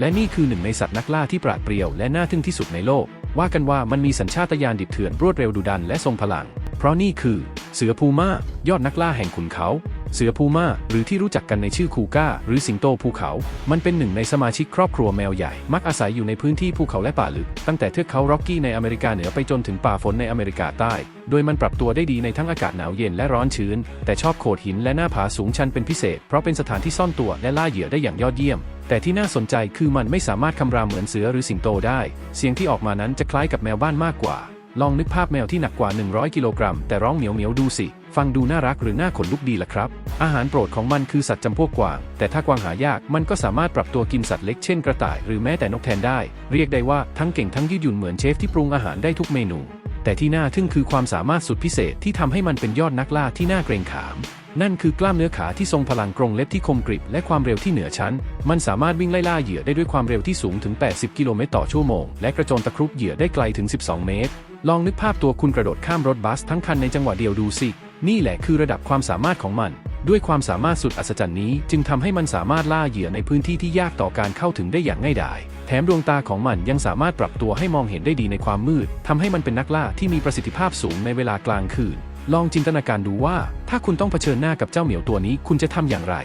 และนี่คือหนึ่งในสัตว์นักล่าที่ปราดเปรียวและน่าทึ่งที่สุดในโลก ว่ากันว่ามันมีสัญชาตญาณดิบเถื่อนรวดเร็วดุดันและทรงพลัง เพราะนี่คือ เสือพูม่ายอดนักล่าแห่งขุนเขา เสือพูม่าหรือที่รู้จักกันในชื่อคูก้า หรือสิงโตภูเขา มันเป็นหนึ่งในสมาชิกครอบครัวแมวใหญ่ มักอาศัยอยู่ในพื้นที่ภูเขาและป่าลึก ตั้งแต่เทือกเขาร็อกกี้ในอเมริกาเหนือไปจนถึงป่าฝนในอเมริกาใต้ โดยมันปรับตัวได้ดีในทั้งอากาศหนาวเย็นและร้อนชื้น แต่ชอบโขดหินและหน้าผาสูงชันเป็นพิเศษ เพราะเป็นสถานที่ซ่อนตัวและล่าเหยื่อได้อย่างยอดเยี่ยม แต่ที่น่าสนใจคือมันไม่สามารถคำรามเหมือนเสือหรือสิงโตได้ เสียงที่ออกมานั้นจะคล้ายกับแมวบ้านมากกว่า ลองนึกภาพแมวที่หนักกว่า 100 กิโลกรัม แต่ร้องเหมียวเหมียวดูสิ ฟังดูน่ารักหรือน่าขนลุกดีล่ะครับ อาหารโปรดของมันคือสัตว์จำพวกกวาง แต่ถ้ากวางหายาก มันก็สามารถปรับตัวกินสัตว์เล็กเช่นกระต่ายหรือแม้แต่นกแทนได้ เรียกได้ว่าทั้งเก่งทั้งยืดหยุ่นเหมือนเชฟที่ปรุงอาหารได้ทุกเมนู แต่ที่น่าทึ่งคือความสามารถสุดพิเศษที่ทำให้มันเป็นยอดนักล่าที่น่าเกรงขาม นั่นคือกล้ามเนื้อขาที่ทรงพลังกรงเล็บที่คมกริบและความเร็วที่เหนือชั้น มันสามารถวิ่งไล่ล่าเหยื่อได้ด้วยความเร็วที่สูงถึง 80 กิโลเมตรต่อชั่วโมง และกระโจนตะครุบเหยื่อได้ไกลถึง 12 เมตร ลองนึกภาพตัวคุณกระโดดข้ามรถบัสทั้งคันในจังหวะเดียวดูสิ นี่แหละคือระดับความสามารถของมัน ด้วยความสามารถสุดอัศจรรย์นี้จึงทำให้มันสามารถล่าเหยื่อในพื้นที่ที่ยากต่อการเข้าถึงได้อย่างง่ายดาย แถมดวงตาของมันยังสามารถปรับตัวให้มองเห็นได้ดีในความมืดทำให้มันเป็นนักล่าที่มีประสิทธิภาพสูงในเวลากลางคืน ลองจินตนาการดูว่า ถ้าคุณต้องเผชิญหน้ากับเจ้าเหมียวตัวนี้คุณจะทำอย่างไร